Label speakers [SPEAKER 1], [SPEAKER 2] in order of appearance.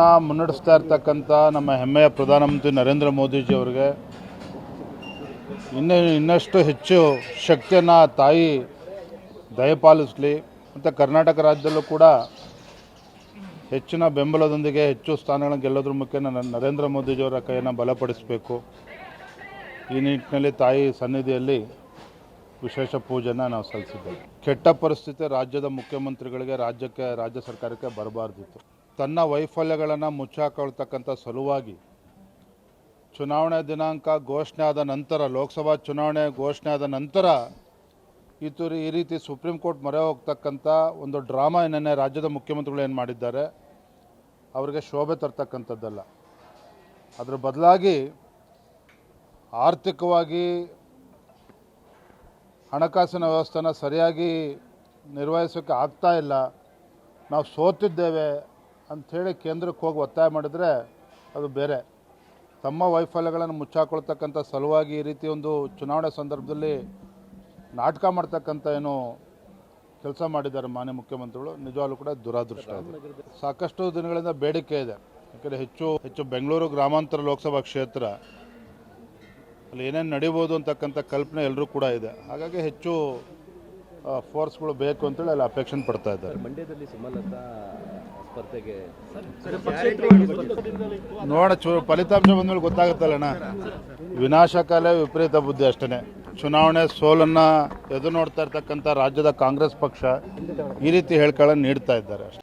[SPEAKER 1] ಮುನ್ನಡೆಸ್ತಾ ಇರ್ತಕ್ಕಂಥ ನಮ್ಮ ಹೆಮ್ಮೆಯ ಪ್ರಧಾನಮಂತ್ರಿ ನರೇಂದ್ರ ಮೋದಿಜಿ ಅವರಿಗೆ ಇನ್ನೂ ಇನ್ನಷ್ಟು ಹೆಚ್ಚು ಶಕ್ತಿಯನ್ನು ತಾಯಿ ದಯಪಾಲಿಸಲಿ ಮತ್ತು ಕರ್ನಾಟಕ ರಾಜ್ಯದಲ್ಲೂ ಕೂಡ ಹೆಚ್ಚಿನ ಬೆಂಬಲದೊಂದಿಗೆ ಹೆಚ್ಚು ಸ್ಥಾನಗಳನ್ನು ಗೆಲ್ಲೋದ್ರ ಮುಖ್ಯ ನರೇಂದ್ರ ಮೋದಿಜಿಯವರ ಕೈಯನ್ನು ಬಲಪಡಿಸಬೇಕು. ಈ ನಿಟ್ಟಿನಲ್ಲಿ ತಾಯಿ ಸನ್ನಿಧಿಯಲ್ಲಿ ವಿಶೇಷ ಪೂಜೆನ ನಾವು ಸಲ್ಲಿಸಿದ್ದೇವೆ. ಕೆಟ್ಟ ಪರಿಸ್ಥಿತಿ ರಾಜ್ಯದ ಮುಖ್ಯಮಂತ್ರಿಗಳಿಗೆ ರಾಜ್ಯಕ್ಕೆ, ರಾಜ್ಯ ಸರ್ಕಾರಕ್ಕೆ ಬರಬಾರ್ದಿತ್ತು. ತನ್ನ ವೈಫಲ್ಯಗಳನ್ನು ಮುಚ್ಚಾಕೊಳ್ತಕ್ಕಂಥ ಸಲುವಾಗಿ ಚುನಾವಣೆ ದಿನಾಂಕ ಘೋಷಣೆ ಆದ ನಂತರ, ಲೋಕಸಭಾ ಚುನಾವಣೆ ಘೋಷಣೆ ಆದ ನಂತರ ಈ ತುರಿ ಈ ರೀತಿ ಸುಪ್ರೀಂ ಕೋರ್ಟ್ ಮೊರೆ ಹೋಗ್ತಕ್ಕಂಥ ಒಂದು ಡ್ರಾಮಾ ಏನೇ ರಾಜ್ಯದ ಮುಖ್ಯಮಂತ್ರಿಗಳು ಏನು ಮಾಡಿದ್ದಾರೆ, ಅವರಿಗೆ ಶೋಭೆ ತರ್ತಕ್ಕಂಥದ್ದಲ್ಲ. ಅದರ ಬದಲಾಗಿ ಆರ್ಥಿಕವಾಗಿ ಹಣಕಾಸಿನ ವ್ಯವಸ್ಥೆನ ಸರಿಯಾಗಿ ನಿರ್ವಹಿಸೋಕ್ಕೆ ಆಗ್ತಾ ಇಲ್ಲ. ನಾವು ಸೋತಿದ್ದೇವೆ ಅಂಥೇಳಿ ಕೇಂದ್ರಕ್ಕೆ ಹೋಗಿ ಒತ್ತಾಯ ಮಾಡಿದರೆ ಅದು ಬೇರೆ. ತಮ್ಮ ವೈಫಲ್ಯಗಳನ್ನು ಮುಚ್ಚಾಕೊಳ್ತಕ್ಕಂಥ ಸಲುವಾಗಿ ಈ ರೀತಿ ಒಂದು ಚುನಾವಣೆ ಸಂದರ್ಭದಲ್ಲಿ ನಾಟಕ ಮಾಡ್ತಕ್ಕಂಥ ಏನು ಕೆಲಸ ಮಾಡಿದ್ದಾರೆ ಮಾನ್ಯ ಮುಖ್ಯಮಂತ್ರಿಗಳು. ನಿಜವಾಗ್ಲೂ ಕೂಡ ದುರಾದೃಷ್ಟ ಸಾಕಷ್ಟು ದಿನಗಳಿಂದ ಬೇಡಿಕೆ ಇದೆ. ಯಾಕಂದರೆ ಹೆಚ್ಚು ಹೆಚ್ಚು ಬೆಂಗಳೂರು ಗ್ರಾಮಾಂತರ ಲೋಕಸಭಾ ಕ್ಷೇತ್ರ ಅಲ್ಲಿ ಏನೇನು ನಡಿಬೋದು ಅಂತಕ್ಕಂಥ ಕಲ್ಪನೆ ಎಲ್ಲರೂ ಕೂಡ ಇದೆ. ಹಾಗಾಗಿ ಹೆಚ್ಚು ಫೋರ್ಸ್ಗಳು ಬೇಕು ಅಂತೇಳಿ ಅಲ್ಲಿ ಅಪೇಕ್ಷೆ ಪಡ್ತಾ ಇದ್ದಾರೆ.
[SPEAKER 2] ಮಂಡ್ಯದಲ್ಲಿ ಸುಮಲತಾ ಸ್ಪರ್ಧೆಗೆ
[SPEAKER 1] ನೋಡ ಚು ಫಲಿತಾಂಶ ಬಂದ್ಮೇಲೆ ಗೊತ್ತಾಗುತ್ತಲ್ಲಣ್ಣ ವಿನಾಶಕಾಲ ವಿಪರೀತ ಬುದ್ಧಿ ಅಷ್ಟೇ ಚುನಾವಣೆ ಸೋಲನ್ನು ಎದುರು ನೋಡ್ತಾ ಇರ್ತಕ್ಕಂಥ ರಾಜ್ಯದ ಕಾಂಗ್ರೆಸ್ ಪಕ್ಷ ಈ ರೀತಿ ಹೇಳ್ಕೊಳ್ಳೋ ನೀಡ್ತಾ ಇದ್ದಾರೆ ಅಷ್ಟೇ.